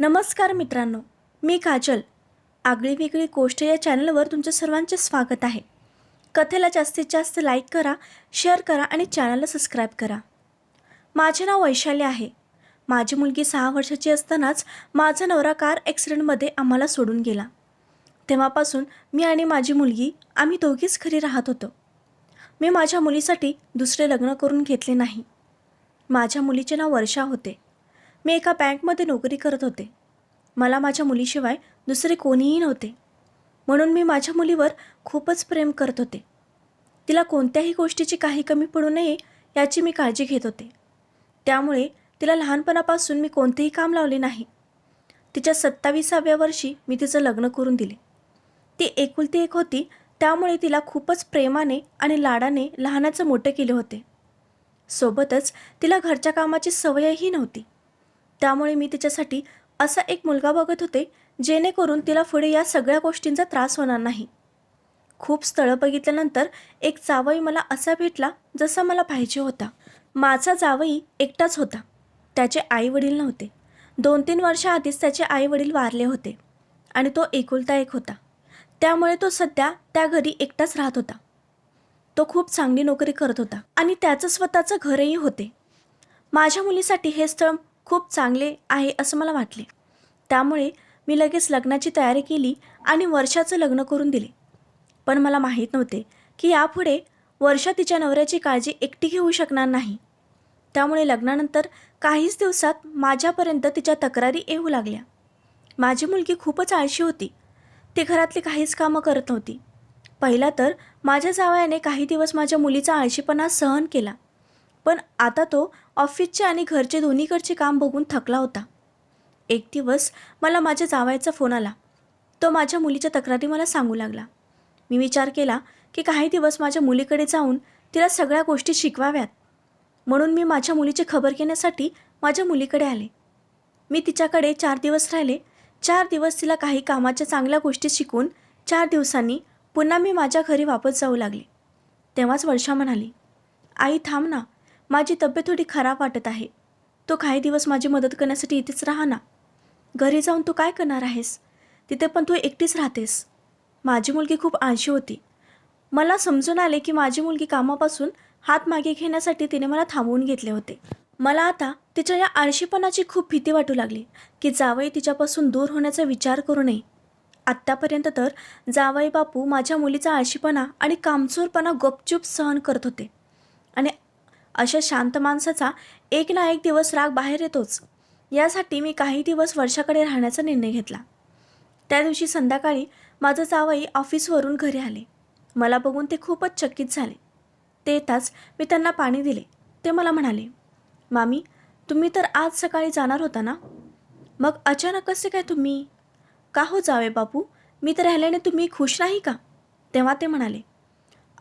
नमस्कार मित्रांनो मी काजल. आगळी वेगळी गोष्ट या चॅनलवर तुमचं सर्वांचे स्वागत आहे. कथेला जास्तीत जास्त लाईक करा शेअर करा आणि चॅनलला सबस्क्राईब करा. माझे नाव वैशाली आहे. माझी मुलगी सहा वर्षाची असतानाच माझा नवरा कार ॲक्सिडेंटमध्ये आम्हाला सोडून गेला. तेव्हापासून मी आणि माझी मुलगी आम्ही दोघीच घरी राहत होतो. मी माझ्या मुलीसाठी दुसरे लग्न करून घेतले नाही. माझ्या मुलीचे नाव वर्षा होते. मी एका बँकमध्ये नोकरी करत होते. मला माझ्या मुलीशिवाय दुसरे कोणीही नव्हते. म्हणून मी माझ्या मुलीवर खूपच प्रेम करत होते. तिला कोणत्याही गोष्टीची काही कमी पडू नये याची मी काळजी घेत होते. त्यामुळे तिला लहानपणापासून मी कोणतेही काम लावले नाही. तिच्या सत्तावीसाव्या वर्षी मी तिचं लग्न करून दिले. ती एकुलती एक होती त्यामुळे तिला खूपच प्रेमाने आणि लाडाने लहानाचं मोठं केले होते. सोबतच तिला घरच्या कामाची सवयही नव्हती. त्यामुळे मी तिच्यासाठी असा एक मुलगा बघत होते जेणेकरून तिला पुढे या सगळ्या गोष्टींचा त्रास होणार नाही. खूप स्थळं बघितल्यानंतर एक जावई मला असा भेटला जसा मला पाहिजे होता. माझा जावई एकटाच होता. त्याचे आई वडील नव्हते. दोन तीन वर्षाआधीच त्याचे आई वडील वारले होते आणि तो एकुलता एक होता. त्यामुळे तो सध्या त्या घरी एकटाच राहत होता. तो खूप चांगली नोकरी करत होता आणि त्याचं स्वतःचं घरही होते. माझ्या मुलीसाठी हे स्थळ खूप चांगले आहे असं मला वाटले. त्यामुळे मी लगेच लग्नाची तयारी केली आणि वर्षाचं लग्न करून दिले. पण मला माहीत नव्हते की यापुढे वर्षा तिच्या नवऱ्याची काळजी एकटी घेऊ शकणार नाही. त्यामुळे लग्नानंतर काहीच दिवसात माझ्यापर्यंत तिच्या तक्रारी येऊ लागल्या. माझी मुलगी खूपच आळशी होती. ती घरातली काहीच कामं करत नव्हती. पहिला तर माझ्या जावयाने काही दिवस माझ्या मुलीचा आळशीपणा सहन केला. पण आता तो ऑफिसचे आणि घरचे दोन्हीकडचे काम बघून थकला होता. एक दिवस मला माझ्या जावायचा फोन आला. तो माझ्या मुलीच्या तक्रारी मला सांगू लागला. मी विचार केला की काही दिवस माझ्या मुलीकडे जाऊन तिला सगळ्या गोष्टी शिकवाव्यात. म्हणून मी माझ्या मुलीची खबर घेण्यासाठी माझ्या मुलीकडे आले. मी तिच्याकडे चार दिवस राहिले. चार दिवस तिला काही कामाच्या चांगल्या गोष्टी शिकून चार दिवसांनी पुन्हा मी माझ्या घरी वापस जाऊ लागले. तेव्हाच वर्षा म्हणाली आई थांब ना. माझी तब्येत थोडी खराब वाटत आहे. तो काही दिवस माझी मदत करण्यासाठी इथेच राहा ना. घरी जाऊन तू काय करणार आहेस? तिथे पण तू एकटीच राहतेस. माझी मुलगी खूप आळशी होती. मला समजून आले की माझी मुलगी कामापासून हात मागे घेण्यासाठी तिने मला थांबवून घेतले होते. मला आता तिच्या या आळशीपणाची खूप भीती वाटू लागली की जावई तिच्यापासून दूर होण्याचा विचार करू नये. आत्तापर्यंत तर जावई बापू माझ्या मुलीचा आळशीपणा आणि कामचोरपणा गपचूप सहन करत होते. आणि अशा शांत माणसाचा एक ना एक दिवस राग बाहेर येतोच. यासाठी मी काही दिवस वर्षाकडे राहण्याचा निर्णय घेतला. त्या दिवशी संध्याकाळी माझं जावई ऑफिसवरून घरी आले. मला बघून ते खूपच चकित झाले. ते येताच मी त्यांना पाणी दिले. ते मला म्हणाले मामी तुम्ही तर आज सकाळी जाणार होता ना? मग अचानक कसे काय तुम्ही? का हो जावे बापू? मी तर राहिल्याने तुम्ही खुश नाही का? तेव्हा ते म्हणाले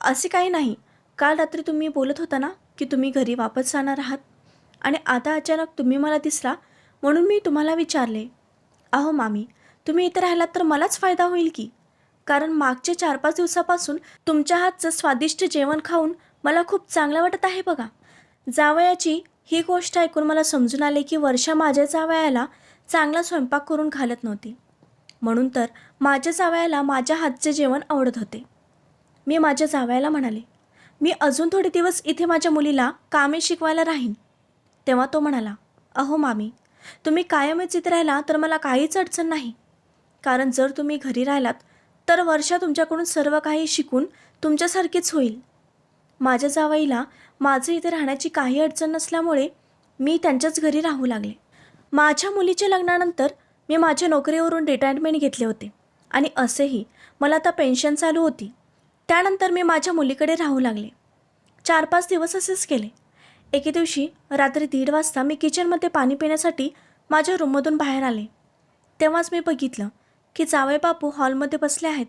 असे काही नाही. काल रात्री तुम्ही बोलत होता ना? की तुम्ही घरी वापस जाणार आहात? आणि आता अचानक तुम्ही मला दिसला म्हणून मी तुम्हाला विचारले अहो मामी तुम्ही इथे राहिलात तर मलाच फायदा होईल की? कारण मागच्या चार पाच दिवसापासून तुमच्या हातचं स्वादिष्ट जेवण खाऊन मला खूप चांगलं वाटत आहे बघा. जावयाची ही गोष्ट ऐकून मला समजून आले की वर्षा माझ्या जावयाला चांगला स्वयंपाक करून घालत नव्हती. म्हणून तर माझ्या जावयाला माझ्या हातचे जेवण आवडत होते. मी माझ्या जावयाला म्हणाले मी अजून थोडे दिवस इथे माझ्या मुलीला कामे शिकवायला राहीन. तेव्हा तो म्हणाला अहो मामी तुम्ही कायमच इथे राहिला तर मला काहीच अडचण नाही. कारण जर तुम्ही घरी राहिलात तर वर्षा तुमच्याकडून सर्व काही शिकून तुमच्यासारखीच होईल. माझ्या जावाईला माझं इथे राहण्याची काही अडचण नसल्यामुळे मी त्यांच्याच घरी राहू लागले. माझ्या मुलीच्या लग्नानंतर मी माझ्या नोकरीवरून रिटायरमेंट घेतले होते आणि असेही मला आता पेन्शन चालू होती. त्यानंतर मी माझ्या मुलीकडे राहू लागले. चार पाच दिवस असेच केले एके दिवशी रात्री दीड वाजता मी किचनमध्ये पाणी पिण्यासाठी माझ्या रूममधून बाहेर आले. तेव्हाच मी बघितलं की जावई बापू हॉलमध्ये बसले आहेत.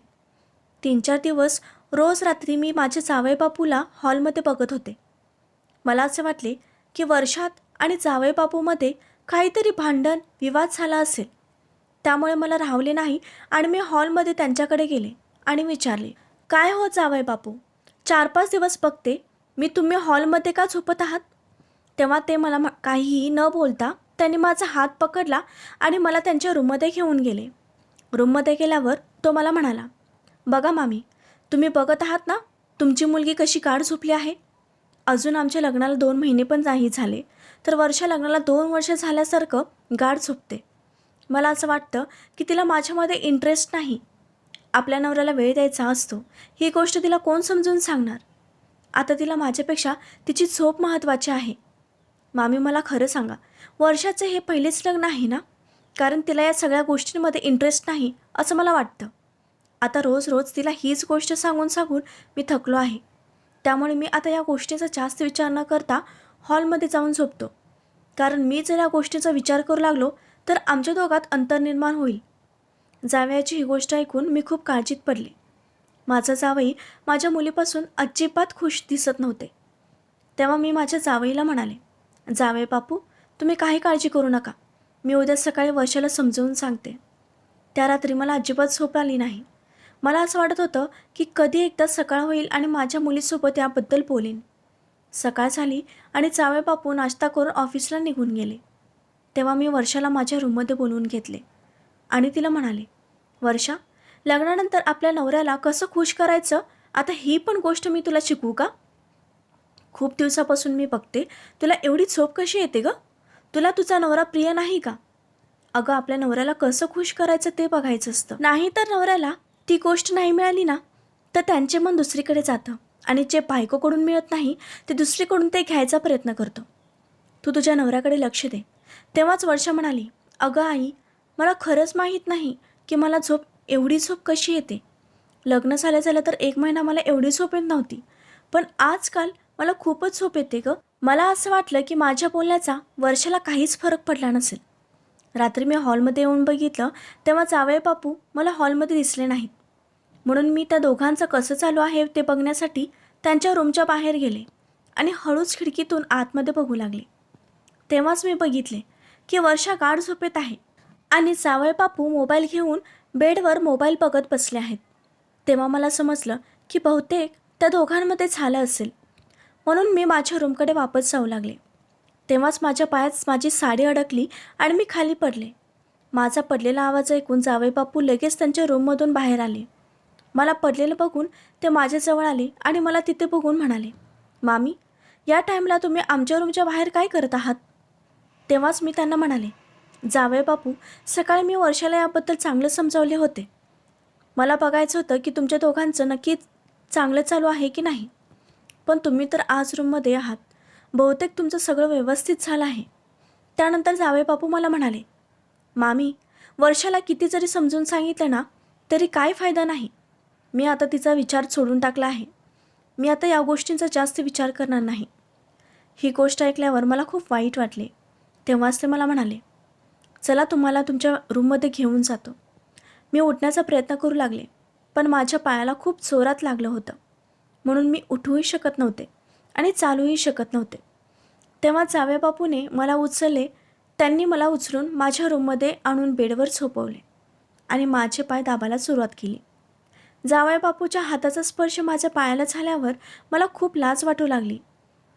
तीन चार दिवस रोज रात्री मी माझ्या जावई बापूला हॉलमध्ये बघत होते. मला असे वाटले की वर्षात आणि जावई बापूमध्ये काहीतरी भांडण विवाद झाला असेल. त्यामुळे मला राहवले नाही आणि मी हॉलमध्ये त्यांच्याकडे गेले आणि विचारले काय हो जावई बापू? चार पाच दिवस बघते मी तुम्ही हॉलमध्ये का झोपत आहात? तेव्हा ते मला म- काहीही न बोलता त्यांनी माझा हात पकडला आणि मला त्यांच्या रूममध्ये घेऊन गेले. रूममध्ये गेल्यावर तो मला म्हणाला बघा मामी तुम्ही बघत आहात ना तुमची मुलगी कशी गाढ झोपली आहे? अजून आमच्या लग्नाला दोन महिने पण नाही झाले तर वर्षा लग्नाला दोन वर्ष झाल्यासारखं गाढ झोपते. मला असं वाटतं की तिला माझ्यामध्ये इंटरेस्ट नाही. आपल्या नवऱ्याला वेळ द्यायचा असतो. ही गोष्ट तिला कोण समजून सांगणार? आता तिला माझ्यापेक्षा तिची झोप महत्त्वाची आहे. मामी मला खरं सांगा वर्षाचं हे पहिलेच लग्न आहे ना? कारण तिला या सगळ्या गोष्टींमध्ये इंटरेस्ट नाही असं मला वाटतं. आता रोज रोज तिला हीच गोष्ट सांगून सांगून मी थकलो आहे. त्यामुळे मी आता या गोष्टीचा जास्त विचार न करता हॉलमध्ये जाऊन झोपतो. कारण मी जर या गोष्टीचा विचार करू लागलो तर आमच्या दोघात अंतर निर्माण होईल. जावयाची ही गोष्ट ऐकून मी खूप काळजीत पडले. माझा जावई माझ्या मुलीपासून अजिबात खुश दिसत नव्हते. तेव्हा मी माझ्या जावईला म्हणाले जावई बापू तुम्ही काही काळजी करू नका. मी उद्या सकाळी वर्षाला समजवून सांगते. त्या रात्री मला अजिबात झोप आली नाही. मला असं वाटत होतं की कधी एकदा सकाळ होईल आणि माझ्या मुलीसोबत याबद्दल बोलेन. सकाळ झाली आणि जावे बापू नाश्ता करून ऑफिसला निघून गेले. तेव्हा मी वर्षाला माझ्या रूममध्ये बोलवून घेतले आणि तिला म्हणाले वर्षा लग्नानंतर आपल्या नवऱ्याला कसं खुश करायचं? आता ही पण गोष्ट मी तुला शिकवू का? खूप दिवसापासून मी बघते तुला एवढी झोप कशी येते ग? तुला तुझा नवरा प्रिय नाही का? अगं आपल्या नवऱ्याला कसं खुश करायचं ते बघायचं असतं. नाही तर नवऱ्याला ती गोष्ट नाही मिळाली ना तर त्यांचे मन दुसरीकडे जातं आणि जे बायकोकडून मिळत नाही ते दुसरीकडून ते घ्यायचा प्रयत्न करतो. तू तुझ्या नवऱ्याकडे लक्ष दे. तेव्हाच वर्षा म्हणाली अगं आई मला खरंच माहीत नाही की मला झोप एवढी झोप कशी येते? लग्न झालं झालं तर एक महिना मला एवढी झोप येत नव्हती. पण आजकाल मला खूपच झोप येते ग. मला असं वाटलं की माझ्या बोलण्याचा वर्षाला काहीच फरक पडला नसेल. रात्री मी हॉलमध्ये येऊन बघितलं तेव्हा जावळे बापू मला हॉलमध्ये दिसले नाहीत. म्हणून मी त्या दोघांचं कसं चालू आहे ते बघण्यासाठी त्यांच्या रूमच्या बाहेर गेले आणि हळूच खिडकीतून आतमध्ये बघू लागले. तेव्हाच मी बघितले की वर्षा गाढ झोपेत आहे आणि जावळ बापू मोबाईल घेऊन बेडवर मोबाईल बघत बसले आहेत. तेव्हा मला समजलं की बहुतेक त्या दोघांमध्ये झालं असेल. म्हणून मी माझ्या रूमकडे वापस जाऊ लागले. तेव्हाच माझ्या पायात माझी साडी अडकली आणि मी खाली पडले. माझा पडलेला आवाज ऐकून जावई बापू लगेच त्यांच्या रूममधून बाहेर आले. मला पडलेलं बघून ते माझ्याजवळ आले आणि मला तिथे बघून म्हणाले मामी या टाईमला तुम्ही आमच्या रूमच्या बाहेर काय करत आहात? तेव्हाच मी त्यांना म्हणाले जावय बापू सकाळी मी वर्षाला याबद्दल चांगलं समजावले होते. मला बघायचं होतं की तुमच्या दोघांचं नक्की चांगलं चालू आहे की नाही. पण तुम्ही तर आज रूममध्ये आहात. बहुतेक तुमचं सगळं व्यवस्थित झालं आहे. त्यानंतर जावई बापू मला म्हणाले मामी वर्षाला किती जरी समजून सांगितलं ना तरी काय फायदा नाही. मी आता तिचा विचार सोडून टाकला आहे. मी आता या गोष्टींचा जास्त विचार करणार नाही. ही गोष्ट ऐकल्यावर मला खूप वाईट वाटले. तेव्हाच ते मला म्हणाले चला तुम्हाला तुमच्या रूममध्ये घेऊन जातो. मी उठण्याचा प्रयत्न करू लागले पण माझ्या पायाला खूप जोरात लागलं होतं. म्हणून मी उठूही शकत नव्हते आणि चालूही शकत नव्हते. तेव्हा जाव्या बापूने मला उचलले त्यांनी मला उचलून माझ्या रूममध्ये आणून बेडवर झोपवले आणि माझे पाय दाबायला सुरुवात केली. जावयाबापूच्या हाताचा स्पर्श माझ्या पायाला झाल्यावर मला खूप लाज वाटू लागली.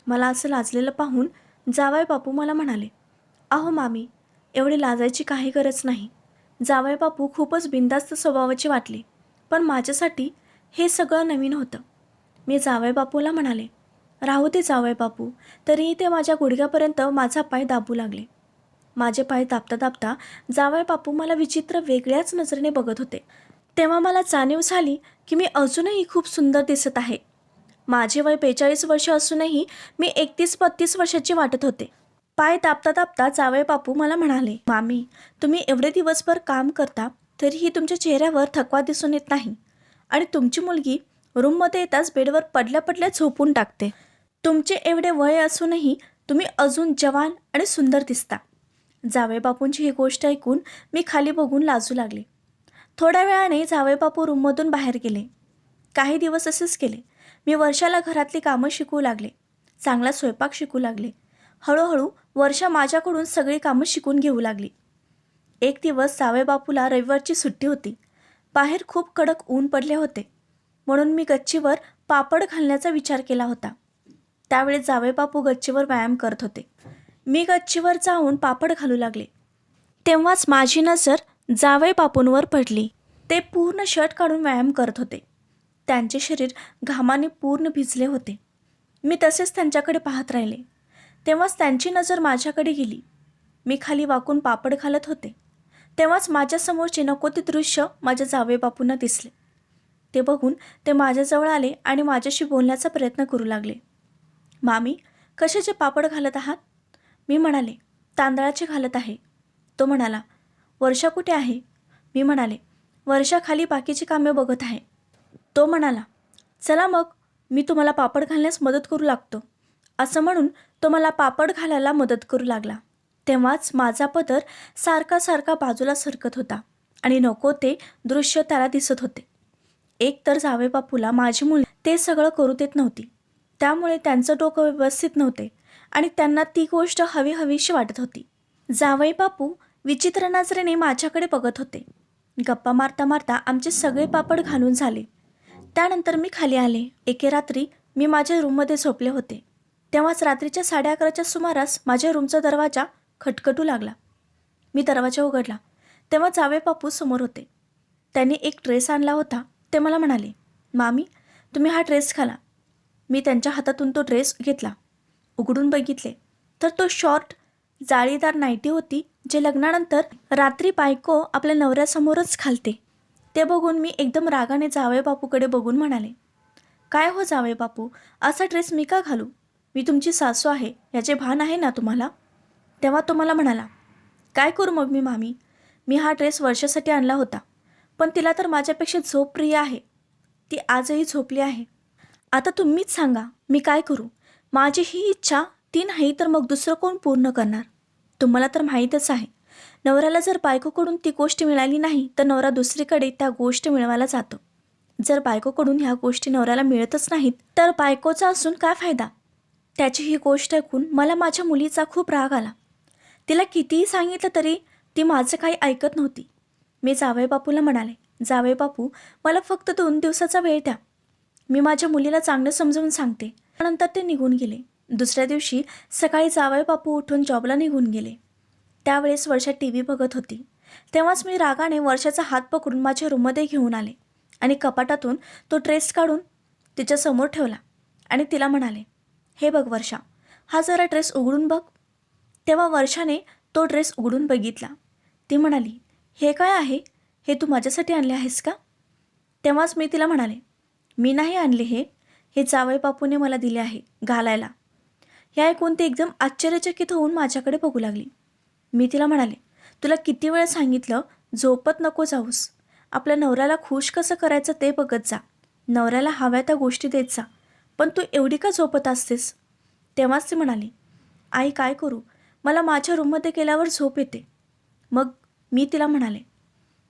मला असं लाजलेलं पाहून जावयाबापू मला म्हणाले अहो मामी एवढी लाजायची काही गरज नाही. जावय बापू खूपच बिंदास्त स्वभावाचे वाटले. पण माझ्यासाठी हे सगळं नवीन होतं. मी जावय बापूला म्हणाले राहू दे जावय बापू तरीही ते माझ्या गुडघ्यापर्यंत माझा पाय दाबू लागले. माझे पाय दाबता दाबता जावय बापू मला विचित्र वेगळ्याच नजरेने बघत होते. तेव्हा मला जाणीव झाली की मी अजूनही खूप सुंदर दिसत आहे. माझे वय बेचाळीस वर्ष असूनही मी एकतीस बत्तीस वर्षाची वाटत होते. पाय दाबता दाबता जावळे बापू मला म्हणाले मामी तुम्ही एवढे दिवसभर काम करता तरीही तुमच्या चेहऱ्यावर थकवा दिसून येत नाही. आणि तुमची मुलगी रूममध्ये येताच बेडवर पडल्या पडल्या झोपून टाकते. तुमचे एवढे वय असूनही तुम्ही अजून जवान आणि सुंदर दिसता. जावळे बापूंची ही गोष्ट ऐकून मी खाली बघून लाजू लागले. थोड्या वेळाने जावळे बापू रूममधून बाहेर गेले. काही दिवस असेच केले. मी वर्षाला घरातली कामं शिकू लागले. चांगला स्वयंपाक शिकू लागले. हळूहळू वर्षा माझ्याकडून सगळी कामं शिकून घेऊ लागली. एक दिवस सावेबापूला रविवारची सुट्टी होती. बाहेर खूप कडक ऊन पडले होते. म्हणून मी गच्चीवर पापड घालण्याचा विचार केला होता. त्यावेळी जावेबापू गच्चीवर व्यायाम करत होते. मी गच्चीवर जाऊन पापड घालू लागले. तेव्हाच माझी नजर जावेबापूंवर पडली. ते पूर्ण शर्ट काढून व्यायाम करत होते. त्यांचे शरीर घामाने पूर्ण भिजले होते. मी तसेच त्यांच्याकडे पाहत राहिले. तेव्हाच त्यांची नजर माझ्याकडे गेली. मी खाली वाकून पापड घालत होते. तेव्हाच माझ्यासमोरचे नको ते दृश्य माझ्या जावे बापूंना दिसले. ते बघून ते माझ्याजवळ आले आणि माझ्याशी बोलण्याचा प्रयत्न करू लागले. मामी कशाचे पापड घालत आहात? मी म्हणाले तांदळाचे घालत आहे. तो म्हणाला वर्षा कुठे आहे? मी म्हणाले वर्षा खाली बाकीची कामे बघत आहे. तो म्हणाला चला मग मी तुम्हाला पापड घालण्यास मदत करू लागतो. असं म्हणून तो मला पापड घालायला मदत करू लागला. तेव्हाच माझा पदर सारखा सारखा बाजूला सरकत होता आणि नको ते दृश्य त्याला दिसत होते. एक तर जावे बापूला माझी मुलं ते सगळं करू देत नव्हती. त्यामुळे त्यांचं डोकं व्यवस्थित नव्हते आणि त्यांना ती गोष्ट हवी हवीशी वाटत होती. जावई बापू विचित्र नजरेने माझ्याकडे बघत होते. गप्पा मारता मारता आमचे सगळे पापड घालून झाले. त्यानंतर मी खाली आले. एके रात्री मी माझ्या रूममध्ये झोपले होते. तेव्हाच रात्रीच्या साडे अकराच्या सुमारास माझ्या रूमचा दरवाजा खटखटू लागला. मी दरवाजा उघडला. तेव्हा जावे बापू समोर होते. त्यांनी एक ड्रेस आणला होता. ते मला म्हणाले मामी तुम्ही हा ड्रेस घाला. मी त्यांच्या हातातून तो ड्रेस घेतला. उघडून बघितले तर तो शॉर्ट जाळीदार नाईटी होती जे लग्नानंतर रात्री बायको आपल्या नवऱ्यासमोरच घालते. ते बघून मी एकदम रागाने जावे बापूकडे बघून म्हणाले काय हो जावे बापू असा ड्रेस मी का घालू? मी तुमची सासू आहे याचे भान आहे ना तुम्हाला? तेव्हा तो मला म्हणाला काय करू मग मी मामी? मी हा ड्रेस वर्षासाठी आणला होता पण तिला तर माझ्यापेक्षा झोप प्रिय आहे ती आजही झोपली आहे. आता तुम्हीच सांगा मी काय करू? माझी ही इच्छा ती नाही तर मग दुसरं कोण पूर्ण करणार? तुम्हाला तर माहीतच आहे नवऱ्याला जर बायकोकडून ती गोष्ट मिळाली नाही तर नवरा दुसरीकडे त्या गोष्ट मिळवायला जातो. जर बायकोकडून ह्या गोष्टी नवऱ्याला मिळतच नाहीत तर बायकोचा असून काय फायदा? त्याची ही गोष्ट ऐकून मला माझ्या मुलीचा खूप राग आला. तिला कितीही सांगितलं तरी ती माझं काही ऐकत नव्हती. मी जावई बापूला म्हणाले जावई बापू मला फक्त दोन दिवसाचा वेळ द्या. मी माझ्या मुलीला चांगलं समजावून सांगते. त्यानंतर ते निघून गेले. दुसऱ्या दिवशी सकाळी जावई बापू उठून जॉबला निघून गेले. त्यावेळेस वर्षा टी व्ही बघत होती. तेव्हाच मी रागाने वर्षाचा हात पकडून माझ्या रूममध्ये घेऊन आले आणि कपाटातून तो ड्रेस काढून तिच्यासमोर ठेवला आणि तिला म्हणाले हे बघ वर्षा हा जरा ड्रेस उघडून बघ. तेव्हा वर्षाने तो ड्रेस उघडून बघितला. ती म्हणाली हे काय आहे? हे तू माझ्यासाठी आणले आहेस का? तेव्हाच मी तिला म्हणाले मी नाही आणले हे. हे जावई बापूने मला दिले आहे घालायला. हे ऐकून ती एकदम आश्चर्यचकित होऊन माझ्याकडे बघू लागली. मी तिला म्हणाले तुला किती वेळ सांगितलं झोपत नको जाऊस. आपल्या नवऱ्याला खुश कसं करायचं ते बघत जा. नवऱ्याला हव्या त्या गोष्टी देत जा. पण तू एवढी का झोपत असतेस? तेव्हाच ती म्हणाली आई काय करू? मला माझ्या रूममध्ये गेल्यावर झोप येते. मग मी तिला म्हणाले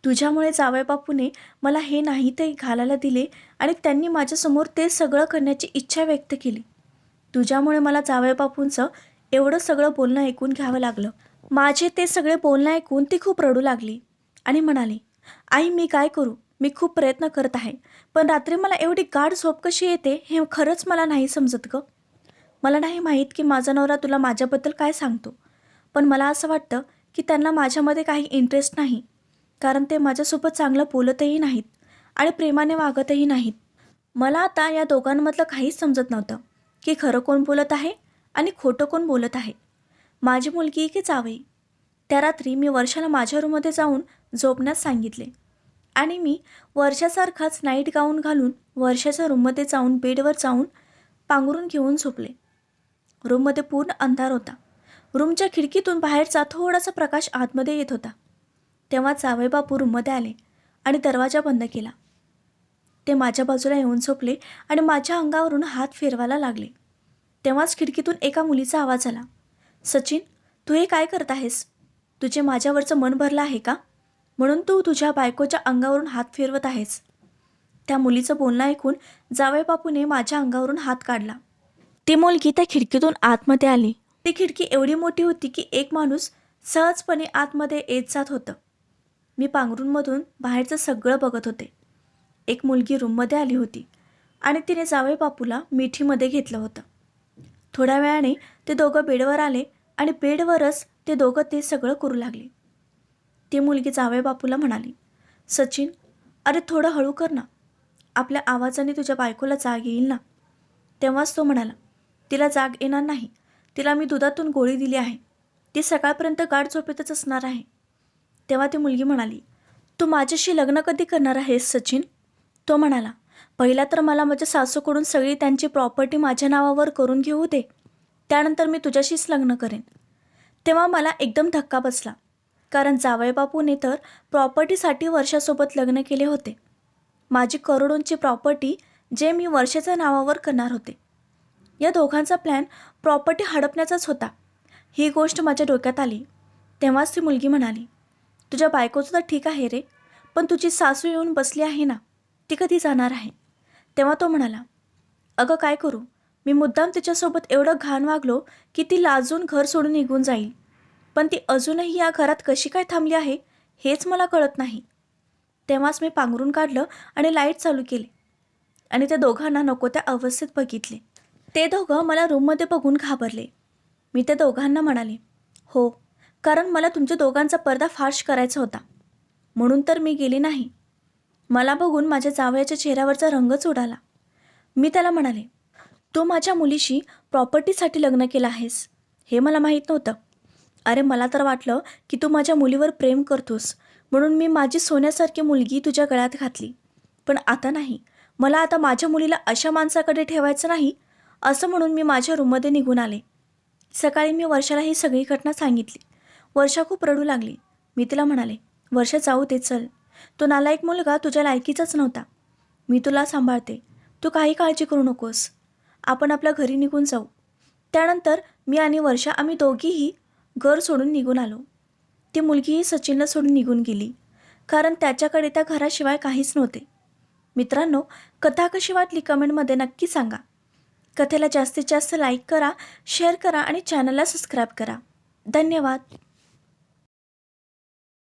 तुझ्यामुळे जावयबापूने मला हे नाही ते घालायला दिले आणि त्यांनी माझ्यासमोर ते सगळं करण्याची इच्छा व्यक्त केली. तुझ्यामुळे मला जावई बापूंचं एवढं सगळं बोलणं ऐकून घ्यावं लागलं. माझे ते सगळे बोलणं ऐकून ती खूप रडू लागली आणि म्हणाली आई मी काय करू? मी खूप प्रयत्न करत आहे. पण रात्री मला एवढी गाढ झोप कशी येते हे खरंच मला नाही समजत ग. मला नाही माहीत की माझा नवरा तुला माझ्याबद्दल काय सांगतो. पण मला असं वाटतं की त्यांना माझ्यामध्ये काही इंटरेस्ट नाही. कारण ते माझ्यासोबत चांगलं बोलतही नाहीत आणि प्रेमाने वागतही नाहीत. मला आता या दोघांमधलं काहीच समजत नव्हतं की खरं कोण बोलत आहे आणि खोटं कोण बोलत आहे. माझी मुलगी की जावे त्या रात्री मी वर्षाला माझ्या रूममध्ये जाऊन झोपण्यास सांगितले. आणि मी वर्षासारखाच नाईट गाऊन घालून वर्षाच्या रूममध्ये जाऊन बेडवर जाऊन पांघरून घेऊन झोपले. रूममध्ये पूर्ण अंधार होता. रूमच्या खिडकीतून बाहेरचा थोडासा प्रकाश आतमध्ये येत होता. तेव्हा जावई बापू रूममध्ये आले आणि दरवाजा बंद केला. ते माझ्या बाजूला येऊन झोपले आणि माझ्या अंगावरून हात फिरवायला लागले. तेव्हाच खिडकीतून एका मुलीचा आवाज आला. सचिन तू हे काय करत आहेस? तुझे माझ्यावरचं मन भरलं आहे का? म्हणून तू तुझ्या बायकोच्या अंगावरून हात फिरवत आहेस. त्या मुलीचं बोलणं ऐकून जावई बापूने माझ्या अंगावरून हात काढला. ती मुलगी त्या खिडकीतून आतमध्ये आली. ती खिडकी एवढी मोठी होती की एक माणूस सहजपणे आतमध्ये येत जात होतं. मी पांघरूणमधून बाहेरचं सगळं बघत होते. एक मुलगी रूममध्ये आली होती आणि तिने जावई बापूला मिठीमध्ये घेतलं होतं. थोड्या वेळाने ते दोघं बेडवर आले आणि बेडवरच ते दोघं ते सगळं करू लागले. ती मुलगी जावे बापूला म्हणाली सचिन अरे थोडं हळू कर ना. आपल्या आवाजाने तुझ्या बायकोला जाग येईल ना. तेव्हाच तो म्हणाला तिला जाग येणार नाही. तिला मी दुधातून गोळी दिली आहे. ती सकाळपर्यंत गाढ झोपेतच असणार आहे. तेव्हा ती मुलगी म्हणाली तू माझ्याशी लग्न कधी करणार आहेस सचिन? तो म्हणाला पहिला तर मला माझ्या सासूकडून सगळी त्यांची प्रॉपर्टी माझ्या नावावर करून घेऊ दे. त्यानंतर मी तुझ्याशीच लग्न करेन. तेव्हा मला एकदम धक्का बसला. कारण जावईबापूने तर प्रॉपर्टीसाठी वर्षासोबत लग्न केले होते. माझी करोडोंची प्रॉपर्टी जे मी वर्षाच्या नावावर करणार होते. या दोघांचा प्लॅन प्रॉपर्टी हडपण्याचाच होता. ही गोष्ट माझ्या डोक्यात आली. तेव्हाच ती मुलगी म्हणाली तुझ्या बायकोचं तर ठीक आहे रे पण तुझी सासू येऊन बसली आहे ना ती कधी जाणार आहे? तेव्हा तो म्हणाला अगं काय करू? मी मुद्दाम तिच्यासोबत एवढं घाण वागलो की ती लाजून घर सोडून निघून जाईल. पण ती अजूनही या घरात कशी काय थांबली आहे हेच मला कळत नाही. तेव्हाच मी पांघरून काढलं आणि लाइट चालू केली. आणि त्या दोघांना नको त्या अवस्थेत बघितले. ते दोघं मला रूममध्ये बघून घाबरले. मी त्या दोघांना म्हणाले हो कारण मला तुमच्या दोघांचा पर्दा फाश करायचा होता. म्हणून तर मी गेली नाही. मला बघून माझ्या जावयाच्या चेहऱ्यावरचा रंगच उडाला मी त्याला म्हणाले तू माझ्या मुलीशी प्रॉपर्टीसाठी लग्न केलं आहेस हे मला माहीत नव्हतं. अरे मला तर वाटलं की तू माझ्या मुलीवर प्रेम करतोस. म्हणून मी माझी सोन्यासारखी मुलगी तुझ्या गळ्यात घातली. पण आता नाही. मला आता माझ्या मुलीला अशा माणसाकडे ठेवायचं नाही असं म्हणून मी माझ्या रूममध्ये निघून आले. सकाळी मी वर्षाला ही सगळी घटना सांगितली. वर्षा खूप रडू लागली. मी तिला म्हणाले वर्षा जाऊ दे चल. तो नालायक मुलगा तुझ्या लायकीचाच नव्हता. मी तुला सांभाळते. तू काही काळजी करू नकोस. आपण आपल्या घरी निघून जाऊ. त्यानंतर मी आणि वर्षा आम्ही दोघीही घर सोडून निघून आलो. ती मुलगीही सचिनला सोडून निघून गेली. कारण त्याच्याकडे त्या घराशिवाय काहीच नव्हते. मित्रांनो कथा कशी वाटली कमेंटमध्ये नक्की सांगा. कथेला जास्तीत जास्त लाईक करा शेअर करा आणि चॅनलला सबस्क्राईब करा. धन्यवाद.